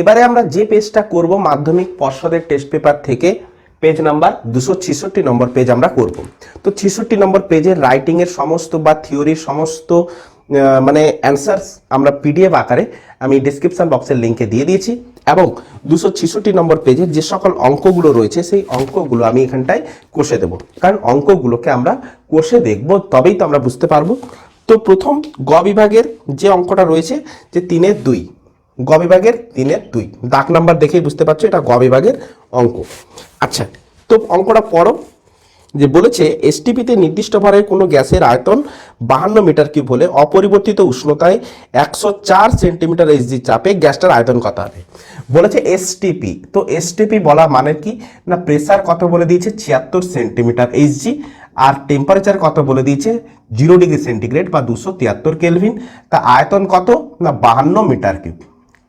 এবারে আমরা যে পেজটা করব মাধ্যমিক পর্ষদের টেস্ট পেপার থেকে পেজ নাম্বার দুশো ছেষট্টি নম্বর পেজ আমরা করব। তো ছেষট্টি নম্বর পেজের রাইটিংয়ের সমস্ত বা থিওরির সমস্ত মানে অ্যান্সার্স আমরা পিডিএফ আকারে আমি ডিসক্রিপশন বক্সের লিঙ্কে দিয়ে দিয়েছি এবং দুশো ছেষট্টি নম্বর পেজের যে সকল অঙ্কগুলো রয়েছে, সেই অঙ্কগুলো আমি এখানটায় কষে দেবো। কারণ অঙ্কগুলোকে আমরা কষে দেখব, তবেই তো আমরা বুঝতে পারব। তো প্রথম গ বিভাগের যে অঙ্কটা রয়েছে, যে তিনের দুই। গ বিভাগের তিনের দুই। দাগ নাম্বার দেখেই বুঝতে পারছ, এটা গ বিভাগের অঙ্ক। আচ্ছা তো অঙ্কটা পড়ো, যে বলেছে এসটিপিতে নির্দিষ্ট ভরের কোনো গ্যাসের আয়তন বাহান্ন মিটার কিউব হলে অপরিবর্তিত উষ্ণতায় একশো চার সেন্টিমিটার এইচজি চাপে গ্যাসটার আয়তন কত হবে বলেছে এসটিপি তো এসটিপি বলা মানে কি? না, প্রেসার কত বলে দিয়েছে? ছিয়াত্তর সেন্টিমিটার এইচজি আর টেম্পারেচার কত বলে দিয়েছে? জিরো ডিগ্রি সেন্টিগ্রেড বা দুশো তিয়াত্তর কেলভিন। তা আয়তন কত? না, বাহান্ন মিটার কিউব।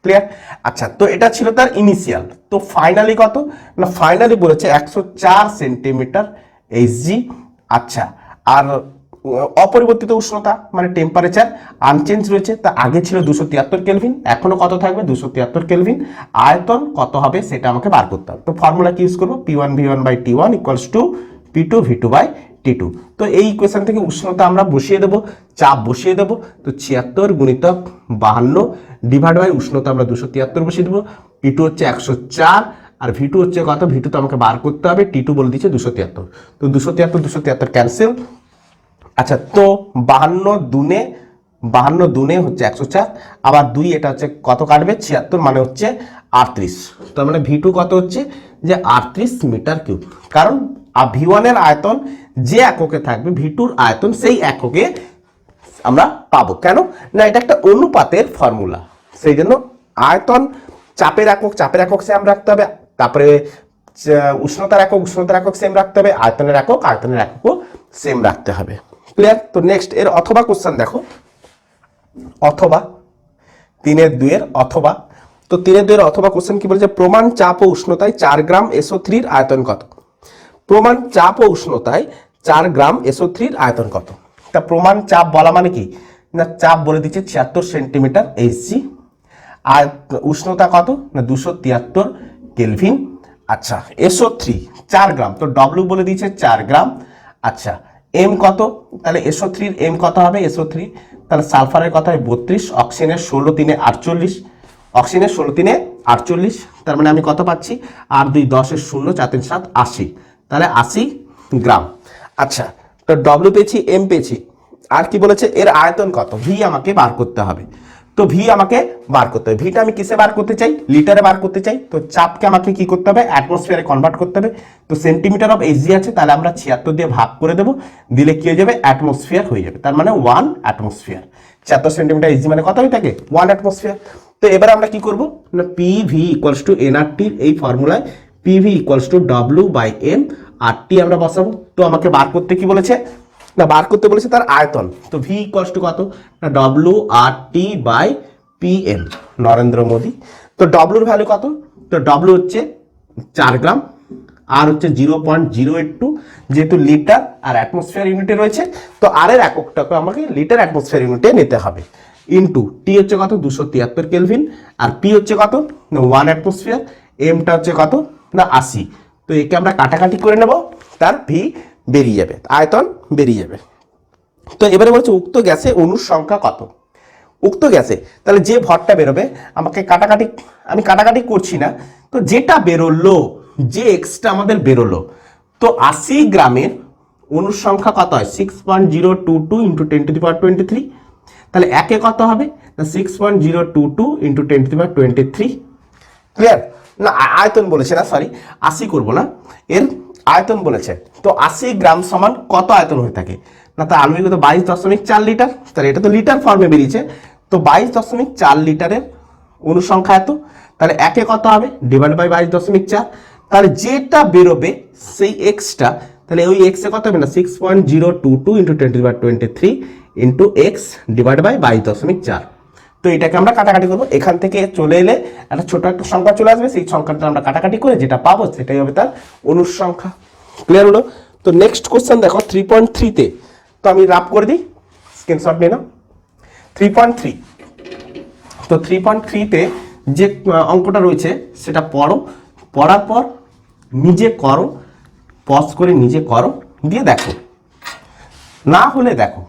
ক্লিয়ার আচ্ছা তো এটা ছিল তার ইনিশিয়াল তো ফাইনালি কত? না ফাইনালি বলেছে একশো চার সেন্টিমিটার এইচজি আচ্ছা আর অপরিবর্তিত উষ্ণতা মানে টেম্পারেচার আনচেঞ্জ রয়েছে, তা আগে ছিল দুশো তিয়াত্তর কেলভিন এখনও কত থাকবে? দুশো তিয়াত্তর কেলভিন আয়তন কত হবে সেটা আমাকে বার করতে হবে। তো ফর্মুলা কি ইউজ করব? P one V one by T one equals to P two V two by T two তো এই ইকুয়েশন থেকে উষ্ণতা আমরা বসিয়ে দেবো, চাপ বসিয়ে দেবো, তো ছিয়াত্তর গুণিতক বাহান্ন ডিভাইড বাই উষ্ণতা আমরা দুশো তিয়াত্তর বসিয়ে দেবো পি টু হচ্ছে একশো চার, আর ভি টু হচ্ছে কত? ভি টু তো আমাকে বার করতে হবে টি টু বলে দিচ্ছে দুশো তিয়াত্তর। তো দুশো তিয়াত্তর দুশো তিয়াত্তর ক্যান্সেল আচ্ছা তো বাহান্ন দুনে বাহান্ন দুনে হচ্ছে একশো চার, আবার দুই এটা হচ্ছে কত কাটবে? ছিয়াত্তর মানে হচ্ছে আটত্রিশ। তার মানে ভি টু কত হচ্ছে? যে আটত্রিশ মিটার কিউব। কারণ, আর ভি ওয়ানের আয়তন যে এককে থাকবে ভিটুর আয়তন, সেই এককে আমরা পাবো। কেন? না, এটা একটা অনুপাতের ফর্মুলা। সেই জন্য আয়তন চাপের একক চাপের একক সেম রাখতে হবে। তারপরে উষ্ণতার একক উষ্ণতার একক সেম রাখতে হবে। আয়তনের একক, আয়তনের এককও সেম রাখতে হবে। ক্লিয়ার তো নেক্সট এর অথবা কোশ্চেন দেখো। অথবা, তিনের দুইয়ের অথবা। তো তিনের দুইয়ের অথবা কোশ্চেন কি বলছে? প্রমাণ চাপ ও উষ্ণতায় চার গ্রাম এসও থ্রির আয়তন কত? প্রমাণ চাপ ও উষ্ণতায় চার গ্রাম এসও থ্রির আয়তন কত? তা প্রমাণ চাপ বলা মানে কি? না, চাপ বলে দিচ্ছে ছিয়াত্তর সেন্টিমিটার এইচজি আর উষ্ণতা কত? না, দুশো তিয়াত্তর কেলভিন। আচ্ছা এসও থ্রি চার গ্রাম। তো ডব্লিউ বলে দিয়েছে চার গ্রাম। আচ্ছা এম কত? তাহলে এসও থ্রির এম কত হবে? এসও থ্রি তাহলে সালফারের কথা হয় বত্রিশ, অক্সিজেনের ষোলো তিনে আটচল্লিশ। অক্সিজেনের ষোলো তিনে আটচল্লিশ, তার মানে আমি কত পাচ্ছি? আর দুই দশের শূন্য, চার তিন সাত আশি। তাহলে আশি গ্রাম। আচ্ছা তো ডব্লিউ পেয়েছি এম পেয়েছি। আর কি বলেছে? এর আয়তন কত? ভি আমাকে বার করতে হবে। তো ভি আমাকে বার করতে হবে। ভিটা আমি কিসে বার করতে চাই? লিটারে বার করতে চাই। তো চাপকে আমাকে কি করতে হবে? অ্যাটমসফিয়ারে কনভার্ট করতে হবে। তো সেন্টিমিটার অফ এইচজি আছে, তাহলে আমরা ছিয়াত্তর দিয়ে ভাগ করে দেবো। দিলে কি হয়ে যাবে? অ্যাটমসফিয়ার হয়ে যাবে। তার মানে ওয়ান অ্যাটমসফিয়ার ছিয়াত্তর সেন্টিমিটার এইচজি মানে কত থাকে? ওয়ান অ্যাটমসফিয়ার তো এবারে আমরা কি করব? না পি ভি ইকুয়ালস টু এনআরটির এই ফর্মুলায় P V equals to W by M R T আমরা বসাবো। তো আমাকে বার করতে কি বলেছে? না, বার করতে বলেছে তার আয়তন। তো ভি ইকুয়ালস টু কত? না W R T by P M Narendra Modi. তো ডব্লুর ভ্যালু কত? তো ডব্লু হচ্ছে চার গ্রাম আর হচ্ছে zero point zero eight two যেহেতু লিটার আর অ্যাটমসফিয়ার ইউনিটে রয়েছে, তো আর এর এককটাকে আমাকে লিটার অ্যাটমসফিয়ার ইউনিটে নিতে হবে। ইন্টু টি হচ্ছে কত? দুশো তিয়াত্তর কেলভিন আর পি হচ্ছে কত? না ওয়ান অ্যাটমসফিয়ার এমটা হচ্ছে কত? না, আশি। তো একে আমরা কাটাকাটি করে নেব, তার ভি বেরিয়ে যাবে, আয়তন বেরিয়ে যাবে। তো এবারে বলছে উক্ত গ্যাসে অণুর সংখ্যা কত? উক্ত গ্যাসে, তাহলে যে ভরটা বেরোবে, আমাকে কাটাকাটি, আমি কাটাকাটি করছি না, তো যেটা বেরোলো, যে এক্সটা আমাদের বেরোলো, তো আশি গ্রামের অণুর সংখ্যা কত হয়? Six point zero two two into ten to the power twenty three তাহলে একে কত হবে? Six point zero two two into ten to the power twenty three clear না আয়তন বলেছে না সরি আশি করব না। এর আয়তন বলেছে। তো আশি গ্রাম সমান কত আয়তন হয়ে থাকে? না, তা আনুমানিক তো বাইশ দশমিক চার লিটার। তাহলে এটা তো লিটার ফর্মে বেরিয়েছে। তো বাইশ দশমিক চার লিটারের অনুসংখ্যা এত। তাহলে একে কত হবে? ডিভাইড বাই বাইশ দশমিক চার। তাহলে যেটা বেরোবে, সেই এক্সটা তাহলে ওই এক্সে কত হবে না? Six point zero two two into twenty by twenty three into x divide by বাইশ দশমিক চার। তো এটাকে আমরা কাটাকাটি করব। এখান থেকে চলে এলে একটা ছোট একটা সংখ্যা চলে আসবে। সেই সংখ্যাটা আমরা কাটাকাটি করে যেটা পাবো সেটাই হবে তার অনুসংখ্যা। ক্লিয়ার হলো? তো নেক্সট কোশ্চেন দেখো থ্রি পয়েন্ট থ্রিতে তো। আমি রাফ করে দিই। স্ক্রিনশট নিয়ে নাও। থ্রি পয়েন্ট থ্রি তো থ্রি পয়েন্ট থ্রিতে যে অঙ্কটা রয়েছে, সেটা পড়ো। পড়ার পর নিজে করো। পজ করে নিজে করো। দিয়ে দেখো। না হলে দেখো।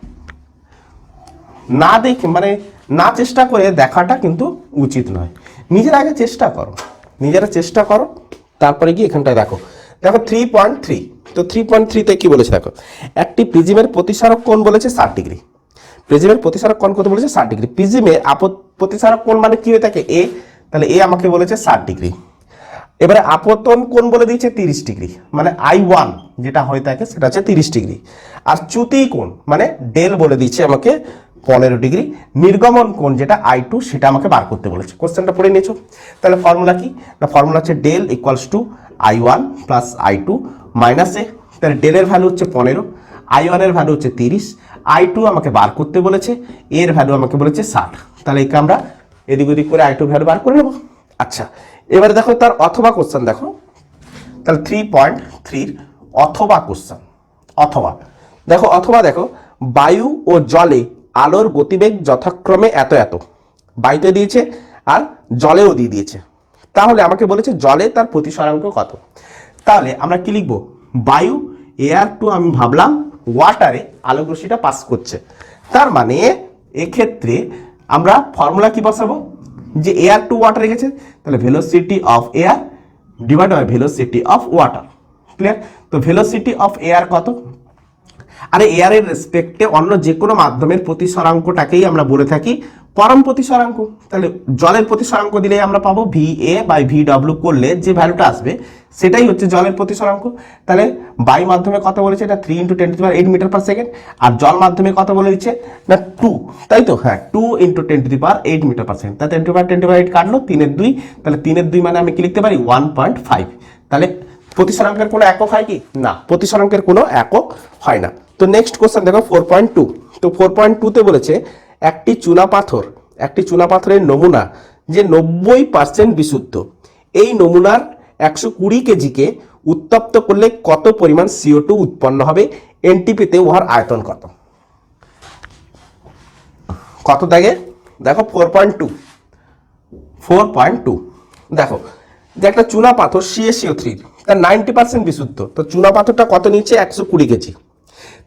না দেখে মানে না চেষ্টা করে দেখাটা কিন্তু উচিত নয়। নিজের আগে চেষ্টা করো। নিজেরা চেষ্টা করো, তারপরে গিয়ে এখানটায় দেখো। দেখো থ্রি পয়েন্ট থ্রি তো থ্রি পয়েন্ট থ্রিতে কী বলেছে দেখো? একটি প্রিজিমের প্রতিসারক কোণ বলেছে ষাট ডিগ্রি। প্রিজিমের প্রতিসারক কোণ কত বলেছে? ষাট ডিগ্রি। প্রিজিমের আপদ, প্রতিসারক কোণ মানে কী হয়ে থাকে? এ। তাহলে এ আমাকে বলেছে ষাট ডিগ্রি। এবারে আপতন কোণ বলে দিয়েছে তিরিশ ডিগ্রি। মানে আই ওয়ান যেটা হয়ে থাকে সেটা হচ্ছে তিরিশ ডিগ্রি। আর চ্যুতি কোণ মানে ডেল বলে দিচ্ছে আমাকে পনেরো ডিগ্রি। নির্গমন কোণ যেটা আই টু সেটা আমাকে বার করতে বলেছে। কোশ্চেনটা পড়ে নিয়েছো? তাহলে ফর্মুলা কি? না ফর্মুলা হচ্ছে del equals to I one plus I two minus A তাহলে ডেলের ভ্যালু হচ্ছে পনেরো আই ওয়ানের ভ্যালু হচ্ছে তিরিশ আই টু আমাকে বার করতে বলেছে, এর ভ্যালু আমাকে বলেছে ষাট। তাহলে একে আমরা এদিক ওদিক করে আই টু ভ্যালু বার করে নেব। আচ্ছা এবারে দেখো তার অথবা কোশ্চেন দেখো। তাহলে থ্রি পয়েন্ট থ্রির অথবা কোশ্চেন অথবা। দেখো অথবা দেখো, বায়ু ও জলে আলোর গতিবেগ যথাক্রমে এত এত। বায়ুতে দিয়েছে আর জলেও দিয়ে দিয়েছে। তাহলে আমাকে বলেছে জলে তার প্রতিসরাঙ্ক কত? তাহলে আমরা কি লিখব? বায়ু, এয়ার টু আমি ভাবলাম ওয়াটারে আলোক পাস করছে। তার মানে এক্ষেত্রে আমরা ফর্মুলা কি বসাবো? যে এয়ার টু ওয়াটারে গেছে তাহলে velocity of air divide by velocity of water. Clear? তো ভেলোসিটি অফ এয়ার কত? আরে এয়ারের রেসপেক্টে অন্য যে কোনো মাধ্যমের প্রতিসরাঙ্কটাকেই আমরা বলে থাকি। পরম প্রতিসরাঙ্ক। তাহলে জলের প্রতিসরাঙ্ক দিলে আমরা পাবো V A by V W করলে যে ভ্যালুটা আসবে, সেটাই হচ্ছে জলের প্রতিসরাঙ্ক। তাহলে বায়ু মাধ্যমে কত বলেছে এটা three into ten to power eight metre per second আর জল মাধ্যমে কত বলে দিচ্ছে না টু তাই তো? হ্যাঁ two into ten to the power eight metre per second তাহলে ten to power ten to power eight কাটলো তিনের দুই। তাহলে তিনের দুই মানে আমি কি লিখতে পারি? ওয়ান পয়েন্ট ফাইভ তাহলে প্রতিসরাঙ্কের কোনো একক হয় কি? না, প্রতিসরাঙ্কের কোনো একক হয় না। তো নেক্সট কোশ্চেন দেখো ফোর পয়েন্ট টু তো ফোর পয়েন্ট টুতে বলেছে, একটি চুনা পাথর, একটি চুনা পাথরের নমুনা যে নব্বই পার্সেন্ট বিশুদ্ধ। এই নমুনার একশো কুড়ি কেজিকে উত্তপ্ত করলে কত পরিমাণ সিও টু উৎপন্ন হবে? এনটিপিতে উহার আয়তন কত? কত দেখে? দেখো four point two four point two দেখো, যে একটা চুনা পাথর C A C O three তার নাইনটি পার্সেন্ট বিশুদ্ধ। তো চুনা পাথরটা কত নিচ্ছে? একশো কুড়ি কেজি।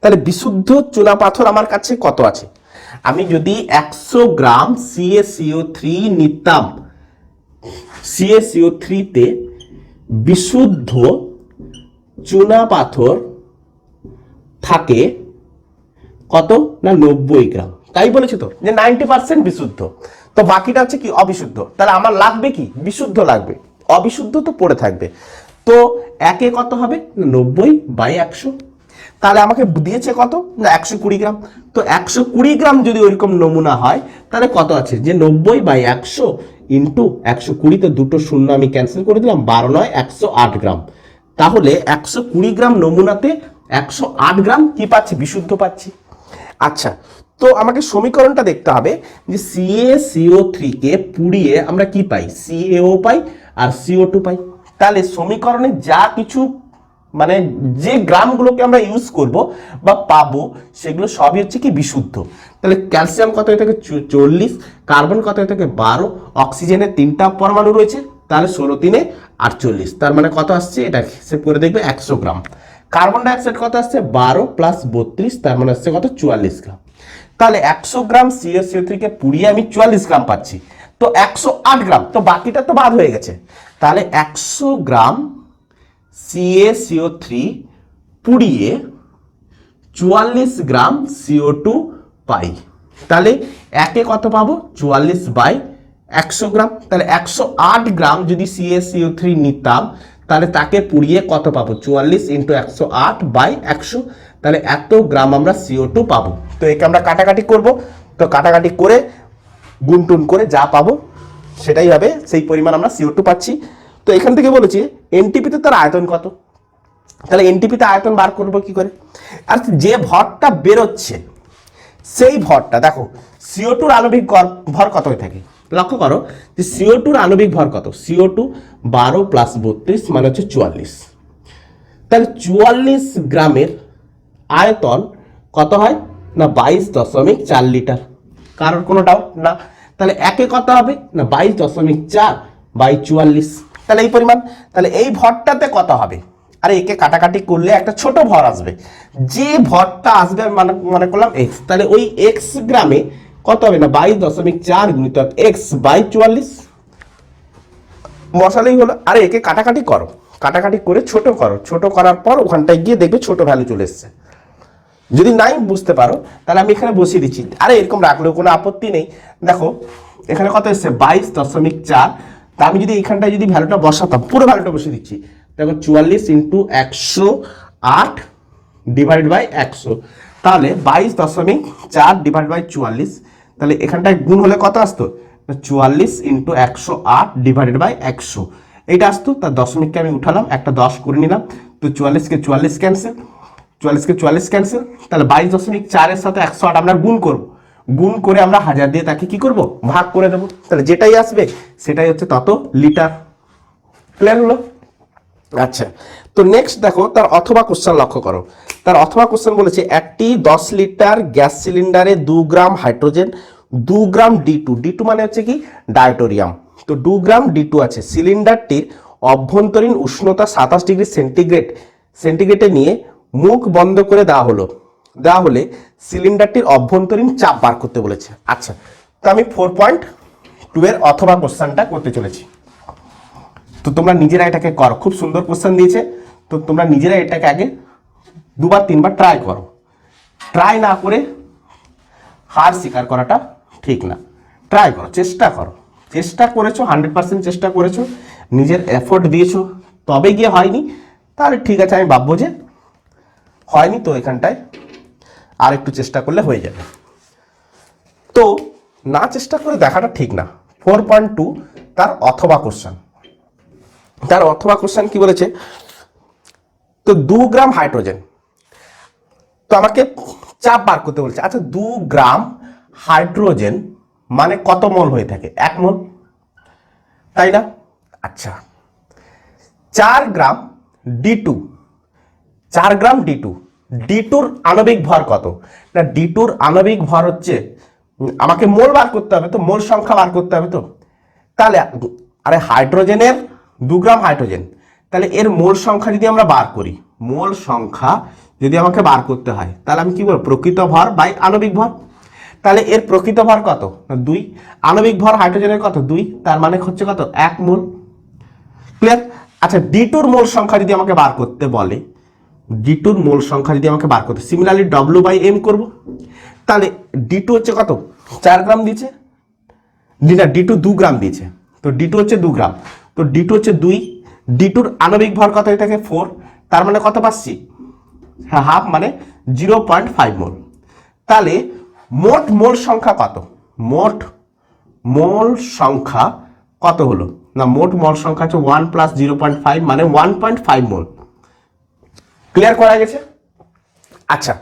তাহলে বিশুদ্ধ চুনা পাথর আমার কাছে কত আছে? আমি যদি একশো gram C A C O three নিতাম সিএসিও থ্রিতে বিশুদ্ধ চুনা পাথর থাকে কত না নব্বই গ্রাম? তাই বলেছে তো, যে নাইনটি পার্সেন্ট বিশুদ্ধ। তো বাকিটা হচ্ছে কি? অবিশুদ্ধ। তাহলে আমার লাগবে কি? বিশুদ্ধ লাগবে। অবিশুদ্ধ তো পড়ে থাকবে। তো একে কত হবে? নব্বই বাই একশো। তাহলে আমাকে দিয়েছে কত? না, একশো কুড়ি গ্রাম। তো একশো কুড়ি গ্রাম যদি ওইরকম নমুনা হয়, তাহলে কত আছে? যে নব্বই বাই একশো ইন্টু একশো কুড়িতে দুটো শূন্য আমি ক্যান্সেল করে দিলাম, বারো নয়, একশো আট গ্রাম। তাহলে একশো কুড়ি গ্রাম নমুনাতে একশো আট গ্রাম কি পাচ্ছি? বিশুদ্ধ পাচ্ছি। আচ্ছা তো আমাকে সমীকরণটা দেখতে হবে যে সিএ সিও থ্রিকে পুড়িয়ে আমরা কি পাই? সিএও পাই আর সিও টু পাই। তাহলে সমীকরণে যা কিছু মানে যে গ্রামগুলোকে আমরা ইউজ করব বা পাবো, সেগুলো সবই হচ্ছে কি বিশুদ্ধ। তাহলে ক্যালসিয়াম কত? হয়ে থাকে চল্লিশ কার্বন কত? হয়ে থাকে বারো অক্সিজেনের তিনটা পরমাণু রয়েছে, তাহলে ষোলো তিনে আটচল্লিশ, তার মানে কত আসছে? এটা হিসেব করে দেখবে একশো গ্রাম। কার্বন ডাইঅক্সাইড কত আসছে? বারো প্লাস বত্রিশ, তার মানে আসছে কত? চুয়াল্লিশ গ্রাম। তাহলে একশো গ্রাম সিএসিও থ্রিকে পুড়িয়ে আমি চুয়াল্লিশ গ্রাম পাচ্ছি। তো একশো আট গ্রাম, তো বাকিটা তো বাদ হয়ে গেছে। তাহলে একশো গ্রাম সিএসিও থ্রি পুড়িয়ে চুয়াল্লিশ গ্রাম সিও টু পাই। তাহলে একে কত পাবো? চুয়াল্লিশ বাই একশো গ্রাম। তাহলে একশো আট গ্রাম যদি সিএসিও থ্রি নিতাম, তাহলে তাকে পুড়িয়ে কত পাবো? চুয়াল্লিশ ইন্টু একশো আট বাই একশো। তাহলে এত গ্রাম আমরা সিও টু পাবো। তো একে আমরা কাটাকাটি করব। তো কাটাকাটি করে গুনটুন করে যা পাবো, সেটাই হবে সেই পরিমাণ আমরা সিও টু পাচ্ছি। তো এখান থেকে বলেছি এনটিপিতে তার আয়তন কত? তাহলে এনটিপিতে আয়তন বার করব কি করে? আর যে ভরটা বেরোচ্ছে, সেই ভরটা, দেখো সিও টুর আণবিক ভর কত হয়ে থাকে? লক্ষ্য করো যে সিও টুর আণবিক ভর কত? সিও টু বারো প্লাস বত্রিশ মানে হচ্ছে চুয়াল্লিশ। তাহলে চুয়াল্লিশ গ্রামের আয়তন কত হয়? না, বাইশ দশমিক চার লিটার। কারোর কোনো ডাউট না। তাহলে একে কত হবে? না, বাইশ দশমিক চার বাই চুয়াল্লিশ। তাহলে এই পরিমাণ, তাহলে এই ভরটাতে কত হবে? আরে একে কাটাকাটি করলে একটা ছোট ভর আসবে। যে ভরটা আসবে আমি মানে মনে করলাম এক্স তাহলে ওই এক্স গ্রামে কত হবে না? বাইশ দশমিক চার গুণিতক এক্স বাই চুয়াল্লিশ। বসালেই হলো। আরে একে কাটাকাটি করো। কাটাকাটি করে ছোট করো। ছোট করার পর ওখানটায় গিয়ে দেখবে ছোট ভ্যালু চলে এসছে। যদি নাই, বুঝতে পারো। তাহলে আমি এখানে বসিয়ে দিচ্ছি। আরে এরকম রাখলেও কোনো আপত্তি নেই। দেখো, এখানে কত এসছে? বাইশ দশমিক চার। তা আমি যদি এইখানটায় যদি ভ্যালুটা বসাতাম, পুরো ভ্যালুটা বসিয়ে দিচ্ছি। দেখো চুয়াল্লিশ ইন্টু একশো আট ডিভাইড বাই একশো। তাহলে বাইশ দশমিক চার ডিভাইড বাই চুয়াল্লিশ, তাহলে এখানটায় গুণ হলে কত আসতো? চুয়াল্লিশ ইন্টু একশো আট ডিভাইডেড বাই একশো। এইটা আসতো তার দশমিককে আমি উঠালাম, একটা দশ করে নিলাম। তো চুয়াল্লিশকে চুয়াল্লিশ ক্যান্সেল চুয়াল্লিশকে চুয়াল্লিশ ক্যান্সেল তাহলে বাইশ দশমিক চারের সাথে একশো আট আমরা গুণ করব। গুণ করে আমরা হাজার দিয়ে তাকে কি করব? ভাগ করে দেবো। তাহলে যেটাই আসবে, সেটাই হচ্ছে তত লিটার ক্লিয়ার হলো? আচ্ছা তো নেক্সট দেখো, তার অথবা কোশ্চেন লক্ষ্য করো। তার অথবা কোশ্চেন বলেছে, একটি দশ লিটার গ্যাস সিলিন্ডারে দু গ্রাম হাইড্রোজেন দু gram D two D two মানে হচ্ছে কি? ডায়টোরিয়াম তো দু গ্রাম ডি টু আছে। সিলিন্ডারটির অভ্যন্তরীণ উষ্ণতা সাতাশ ডিগ্রি সেন্টিগ্রেড। সেন্টিগ্রেডে নিয়ে মুখ বন্ধ করে দেওয়া হলো। দেওয়া হলে সিলিন্ডারটির অভ্যন্তরীণ চাপ বার করতে বলেছে। আচ্ছা তো আমি ফোর পয়েন্ট টু এর অথবা কোশ্চেনটা করতে চলেছি। তো তোমরা নিজেরা এটাকে করো। খুব সুন্দর কোশ্চেন দিয়েছে। তো তোমরা নিজেরা এটাকে আগে দুবার, তিনবার ট্রাই করো। ট্রাই না করে হার স্বীকার করাটা ঠিক না। ট্রাই করো, চেষ্টা করো। চেষ্টা করেছ হান্ড্রেড পার্সেন্ট চেষ্টা করেছ, নিজের এফোর্ট দিয়েছ, তবে গিয়ে হয়নি। তাহলে ঠিক আছে, আমি ভাববো যে হয়নি তো এখানটায়। আর একটু চেষ্টা করলে হয়ে যাবে। তো না চেষ্টা করে দেখাটা ঠিক না। ফোর পয়েন্ট টু তার অথবা কোশ্চেন তার অথবা কোশ্চেন কি বলেছে? তো দু গ্রাম হাইড্রোজেন। তো আমাকে চাপ বার করতে বলছে। আচ্ছা দু গ্রাম হাইড্রোজেন মানে কত মোল হয়ে থাকে? এক মোল। তাই না? আচ্ছা। চার গ্রাম ডি টু। চার গ্রাম ডি টু। ডি টুর আণবিক ভর কত? না ডি টুর আণবিক ভর হচ্ছে, আমাকে মোল বার করতে হবে তো, মোল সংখ্যা বার করতে হবে তো। তাহলে, আরে হাইড্রোজেনের দু গ্রাম হাইড্রোজেন, তাহলে এর মোল সংখ্যা যদি আমরা বার করি, মোল সংখ্যা যদি আমাকে বার করতে হয়, তাহলে আমি কি বলব? প্রকৃত ভর বাই আণবিক ভর। তাহলে এর প্রকৃত ভর কত? না, দুই। আণবিক ভর হাইড্রোজেনের কত? দুই। তার মানে হচ্ছে কত? এক মোল। ক্লিয়ার আচ্ছা ডি টুর মোল সংখ্যা যদি আমাকে বার করতে বলে ডি টুর মোল সংখ্যা যদি আমাকে বার করতে সিমিলারলি ডব্লিউ বাই এম করব, তাহলে ডি টু হচ্ছে কত? চার গ্রাম দিয়েছে। না ডি টু দু গ্রাম দিয়েছে। তো ডি টু হচ্ছে দু গ্রাম। তো ডি টু হচ্ছে দুই। ডি টুর আণবিক ভর কত হয়ে থাকে ফোর তার মানে কত পাচ্ছি? হ্যাঁ হাফ মানে জিরো পয়েন্ট ফাইভ মোল। তাহলে মোট মোল সংখ্যা কত? মোট মোল সংখ্যা কত হলো? না, মোট মোল সংখ্যা হচ্ছে one plus zero point five মানে one point five mole. Clear করা গেছে? আচ্ছা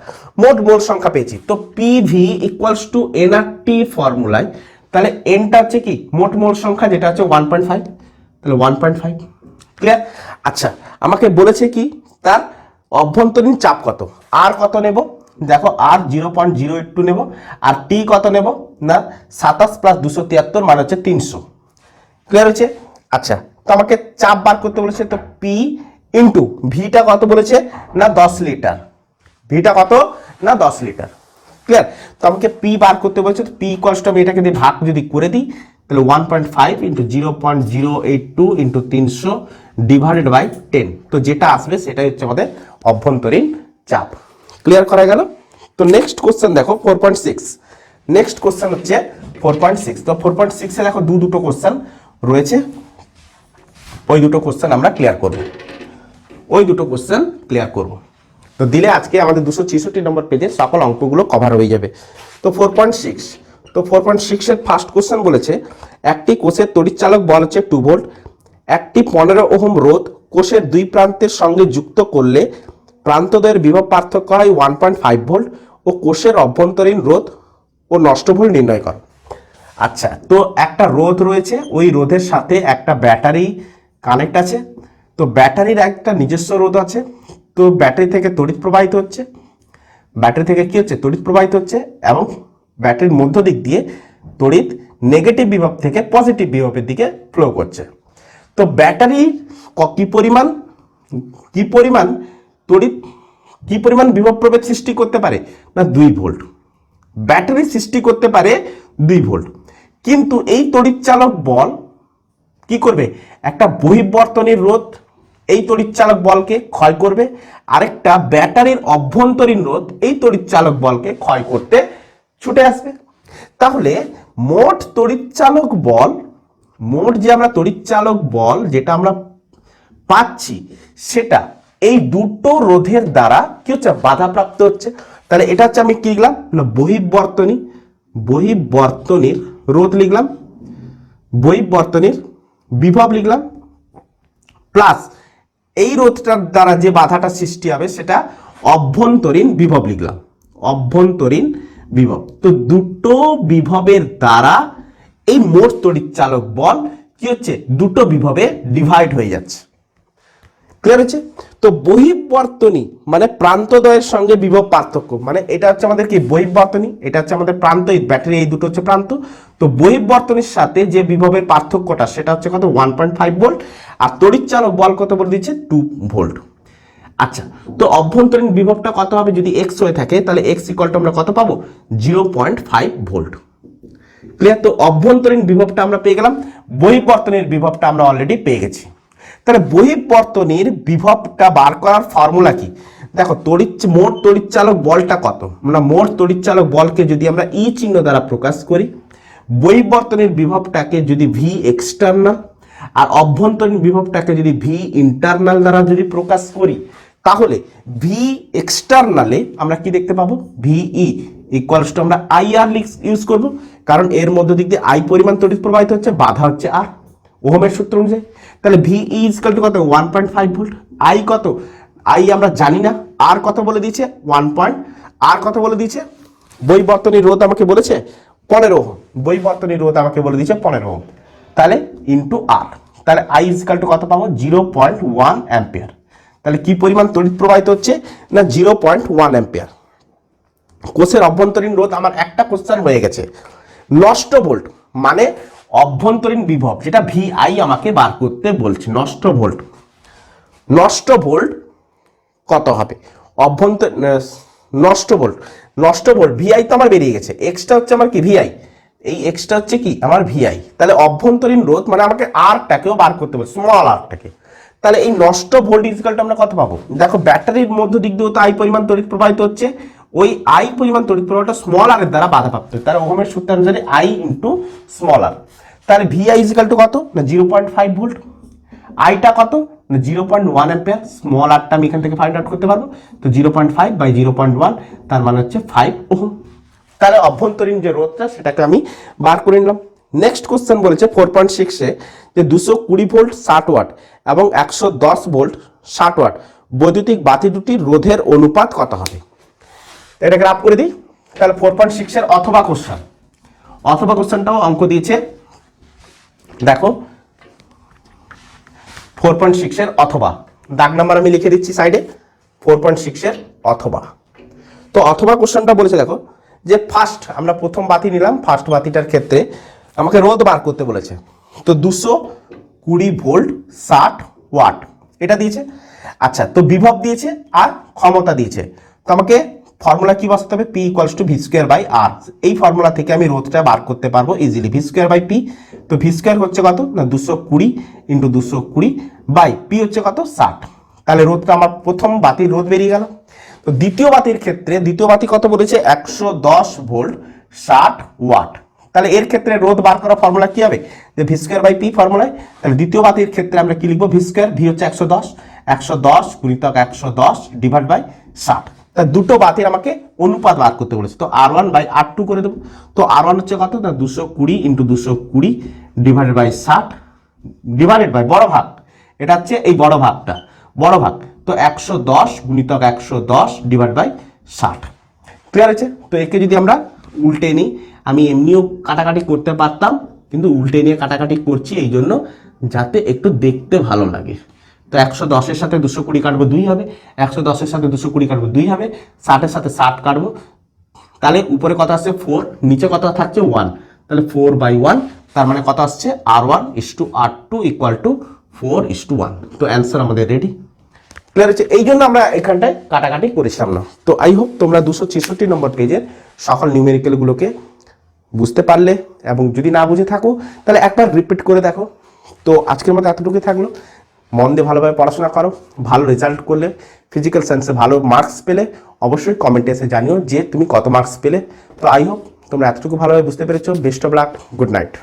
মোট মোল সংখ্যা পেয়েছি। তো P V equals to N R T ফর্মুলায় তাহলে এনটা হচ্ছে কি? মোট মোল সংখ্যা যেটা হচ্ছে ওয়ান পয়েন্ট ফাইভ তাহলে ওয়ান পয়েন্ট ফাইভ ক্লিয়ার আচ্ছা আমাকে বলেছে কি? তার অভ্যন্তরীণ চাপ কত? আর কত নেব? দেখো R zero point zero eight two নেব। আর টি কত নেব? না, সাতাশ প্লাস দুশো তিয়াত্তর মানে হচ্ছে তিনশো। ক্লিয়ার হচ্ছে আচ্ছা তো আমাকে চাপ বার করতে বলেছে, তো পি ইন্টু ভিটা কত বলেছে? না, দশ লিটার। ভিটা কত? না, দশ লিটার। ক্লিয়ার তো আমাকে পি বার করতে বলছে, তো পি কষ্ট আমি এটাকে দিয়ে ভাগ যদি করে দিই, তাহলে one point five into zero point zero eight two into তিনশো ডিভাইডেড বাই টেন তো যেটা আসবে, সেটাই হচ্ছে আমাদের অভ্যন্তরীণ চাপ। ক্লিয়ার করা গেল? তো নেক্সট কোশ্চেন দেখো four point six next question হচ্ছে ফোর পয়েন্ট সিক্স তো ফোর পয়েন্ট সিক্সে দেখো দু দুটো কোশ্চেন রয়েছে। ওই দুটো কোশ্চেন আমরা ক্লিয়ার করব। ওই দুটো কোশ্চেন ক্লিয়ার করব। তো দিলে আজকে আমাদের দুশো ছেষট্টি নম্বর পেজের সকল অঙ্কগুলো কভার হয়ে যাবে। তো ফোর পয়েন্ট সিক্স তো ফোর পয়েন্ট সিক্সের ফার্স্ট কোশ্চেন বলেছে, একটি কোষের তড়িৎচালক বল হচ্ছে টু ভোল্ট একটি পনেরো ওহম রোধ কোষের দুই প্রান্তের সঙ্গে যুক্ত করলে প্রান্তদের বিভব পার্থক্য হয় ওয়ান পয়েন্ট ফাইভ ভোল্ট ও কোষের অভ্যন্তরীণ রোধ ও নষ্ট ভোল্ট নির্ণয় করো। আচ্ছা তো একটা রোধ রয়েছে, ওই রোধের সাথে একটা ব্যাটারি কানেক্ট আছে তো ব্যাটারির একটা নিজস্ব রোধ আছে। তো ব্যাটারি থেকে তড়িৎ প্রবাহিত হচ্ছে। ব্যাটারি থেকে কি হচ্ছে? তড়িৎ প্রবাহিত হচ্ছে এবং ব্যাটারির মধ্য দিক দিয়ে তড়িৎ নেগেটিভ বিভব থেকে পজিটিভ বিভবের দিকে ফ্লো করছে। তো ব্যাটারি ক- পরিমাণ? কি পরিমাণ তড়িৎ, কি পরিমাণ বিভব প্রভেদ সৃষ্টি করতে পারে? না, দুই ভোল্ট। ব্যাটারি সৃষ্টি করতে পারে দুই ভোল্ট। কিন্তু এই তড়িৎচালক বল কি করবে? একটা বহির্বর্তনীর রোধ এই তড়িৎচালক বলকে ক্ষয় করবে। আরেকটা ব্যাটারির অভ্যন্তরীণ রোধ এই তড়িৎচালক বলকে ক্ষয় করতে ছুটে আসবে। তাহলে মোট তড়িৎচালক বল, মোট যে আমরা তড়িৎচালক বল যেটা আমরা পাচ্ছি, সেটা এই দুটো রোধের দ্বারা কি হচ্ছে? বাধাপ্রাপ্ত হচ্ছে। তাহলে এটা হচ্ছে আমি কি লিখলাম? না বহির্বর্তনী বহির্বর্তনীর রোধ লিখলাম। বহির্বর্তনীর বিভব লিখলাম। প্লাস এই রোধটার দ্বারা যে বাধাটা সৃষ্টি হবে সেটা অভ্যন্তরীণ বিভব লিখলাম। অভ্যন্তরীণ বিভব। তো দুটো বিভবের দ্বারা এই মোট তড়িৎ চালক বল কি হচ্ছে? দুটো বিভবে ডিভাইড হয়ে যাচ্ছে। ক্লিয়ার হচ্ছে তো বহির্বর্তনী মানে প্রান্তদ্বয়ের সঙ্গে বিভব পার্থক্য। মানে এটা হচ্ছে আমাদের কি? বহির্বর্তনী এটা হচ্ছে আমাদের প্রান্ত, এই ব্যাটারি এই দুটো হচ্ছে প্রান্ত। তো বহির্বর্তনীর সাথে যে বিভবের পার্থক্যটা, সেটা হচ্ছে কত? ওয়ান পয়েন্ট ফাইভ ভোল্ট আর তড়িৎচালক বল কত বলে দিচ্ছে? টু ভোল্ট আচ্ছা তো অভ্যন্তরীণ বিভবটা কত হবে? যদি এক্স হয়ে থাকে, তাহলে এক্স ইকলটা আমরা কত পাবো? Zero point five volt clear? তো অভ্যন্তরীণ বিভবটা আমরা পেয়ে গেলাম। বহির্বর্তনীর বিভবটা আমরা অলরেডি পেয়ে গেছি। তাহলে বহির্বর্তনীর বিভবটা বার করার ফর্মুলা কি? দেখো, তড়িৎ, মোট তড়িৎচালক বলটা কত? মানে মোট তড়িৎচালক বলকে যদি আমরা ই চিহ্ন দ্বারা প্রকাশ করি বহিবর্তনের বিভবটাকে যদি ভি এক্সটার্নাল আর অভ্যন্তরীণ বিভবটাকে যদি ভি ইন্টারনাল দ্বারা যদি প্রকাশ করি, তাহলে ভি এক্সটার্নালে আমরা কি দেখতে পাবো? ভিই ইকুয়ালস টু আমরা আই আর ইউজ করব, কারণ এর মধ্য দিক দিয়ে আই পরিমাণ তড়িৎ প্রবাহিত হচ্ছে, বাধা হচ্ছে আর ওহমের সূত্র অনুযায়ী, তাহলে ভি ইজকাল টু কত? One point five volt I কত? আই আমরা জানি না। আর কত বলে দিয়েছে? ওয়ান পয়েন্ট আর কত বলে দিয়েছে? বৈবর্তনী রোধ আমাকে বলেছে? পনেরো ওহম। বৈবর্তনী রোধ আমাকে বলে দিয়েছে পনেরো ওহম। তাহলে ইন্টু আর তাহলে আই ইজকাল টু কত পাবো? জিরো পয়েন্ট ওয়ান অ্যাম্পিয়ার তাহলে কি পরিমাণ তড়িৎ প্রবাহিত হচ্ছে? না জিরো পয়েন্ট ওয়ান অ্যাম্পিয়ার কোষের অভ্যন্তরীণ রোধ, আমার একটা কোশ্চেন হয়ে গেছে। নষ্ট ভোল্ট মানে অভ্যন্তরীণ বিভব, যেটা ভিআই আমাকে বার করতে বলছে, নষ্ট ভোল্ট। নষ্ট ভোল্ট কত হবে? অভ্যন্তর নষ্ট ভোল্ট। নষ্ট ভোল্ট ভিআই তো আমার বেরিয়ে গেছে। এক্সটা হচ্ছে আমার কি? ভিআই এই এক্সটা হচ্ছে কি? আমার ভিআই তাহলে অভ্যন্তরীণ রোধ মানে আমাকে আরটাকেও বার করতে হবে স্মল আরটাকে তাহলে এই নষ্ট ভোল্ট ইজিক্যালটা আমরা কত পাবো? দেখো ব্যাটারির মধ্য দিক দিয়েও তো আই পরিমাণ তড়িৎ প্রবাহিত হচ্ছে। ওই আই পরিমাণ তড়িৎ প্রবাহটা স্মল আর এর দ্বারা বাধাপ্রাপ্ত। তার ওহমের সূত্র অনুসারে আই ইন্টু স্মল আর তাহলে ভিআই ইজিক্যাল টু কত? না জিরো পয়েন্ট ফাইভ ভোল্ট আইটা কত? না zero point one ampere small আরটা আমি এখান থেকে ফাইন্ড আউট করতে পারব। তো zero point five by zero point one তার মানে হচ্ছে ফাইভ ওহম। তাহলে অভ্যন্তরীণ যে রোধটা, সেটাকে আমি বার করে নিলাম। নেক্সট কোশ্চেন বলেছে ফোর পয়েন্ট সিক্সে যে দুশো কুড়ি ভোল্ট ষাট ওয়াট এবং একশো দশ ভোল্ট ষাট ওয়াট বৈদ্যুতিক বাতি দুটির রোধের অনুপাত কত হবে? এটা গ্রাফ করে দিই। তাহলে ফোর পয়েন্ট সিক্সের অথবা কোশ্চেন অথবা কোশ্চেনটাও অঙ্ক দিয়েছে। দেখো ফোর পয়েন্ট সিক্সের অথবা। দাগ নাম্বার আমি লিখে দিচ্ছি সাইডে ফোর পয়েন্ট সিক্সের অথবা। তো অথবা কোশ্চেনটা বলেছে, দেখো, যে ফার্স্ট আমরা প্রথম বাতি নিলাম ফার্স্ট বাতিটার ক্ষেত্রে আমাকে রোধ বার করতে বলেছে। তো দুশো কুড়ি ভোল্ট ষাট ওয়াট। এটা দিয়েছে। আচ্ছা তো বিভব দিয়েছে আর ক্ষমতা দিয়েছে। তো আমাকে ফর্মুলা কি বসাতে হবে? P equals to V square by R এই ফর্মুলা থেকে আমি রোধটা বার করতে পারব easily V square by P তো ভি স্কোয়ার হচ্ছে কত? না, দুশো কুড়ি ইন্টু দুশো কুড়ি বাই পি হচ্ছে কত? ষাট। তাহলে রোধটা আমার প্রথম বাতির রোধ বেরিয়ে গেল। তো দ্বিতীয় বাতির ক্ষেত্রে, দ্বিতীয় বাতি কত বলেছে? একশো দশ ভোল্ট ষাট ওয়াট। তাহলে এর ক্ষেত্রে রোধ বার করা ফর্মুলা কি হবে? যে ভি স্কোয়ার বাই পি ফর্মুলায়, তাহলে দ্বিতীয় বাতির ক্ষেত্রে আমরা কি লিখব? ভি স্কোয়ার ভি হচ্ছে একশো দশ। একশো দশ গুণিতক একশো দশ ডিভাইড বাই ষাট। তা দুটো বাতির আমাকে অনুপাত বার করতে বলেছে। তো R one by R two করে দেবো। তো আর ওয়ান হচ্ছে কত? না দুশো কুড়ি ইন্টু দুশো কুড়ি ডিভাইডেড বাই ষাট ডিভাইডেড বাই বড় ভাগ। এটা হচ্ছে এই বড় ভাগটা। বড় ভাগ। তো একশো দশ গুণিতক একশো দশ ডিভাইড বাই ষাট। ক্লিয়ার আছে তো একে যদি আমরা উল্টে নিই, আমি এমনিও কাটাকাটি করতে পারতাম, কিন্তু উল্টে নিয়ে কাটাকাটি করছি এই জন্য যাতে একটু দেখতে ভালো লাগে। তো একশো দশের সাথে দুশো কুড়ি কাটবো দুই হবে। একশো দশের সাথে দুশো কুড়ি কাটবো দুই হবে। ষাটের সাথে ষাট কাটবো। তাহলে উপরে কথা আসছে? ফোর। নিচে কথা থাকছে? ওয়ান। তাহলে ফোর বাই ওয়ান, তার মানে কত আসছে? R one is to R two equal to four is to one. তো অ্যান্সার আমাদের রেডি। ক্লিয়ার হচ্ছে? এই জন্য আমরা এখানটায় কাটাকাটি করেছিলাম না। তো আই হোপ তোমরা দুশো ছেষট্টি নম্বর পেজের সকল নিউমেরিক্যালগুলোকে বুঝতে পারলে এবং যদি না বুঝে থাকো, তাহলে একবার রিপিট করে দেখো। তো আজকের মতো এতটুকুই থাকল। মন দিয়ে ভালোভাবে পড়াশোনা করো, ভালো রেজাল্ট করলে ফিজিক্যাল সায়েন্সে ভালো মার্কস পেলে অবশ্যই কমেন্টে এসে জানিও যে তুমি কত মার্কস পেলে। তো আই হোপ তোমরা এতটুকু ভালোভাবে বুঝতে পেরেছ। Best of luck good night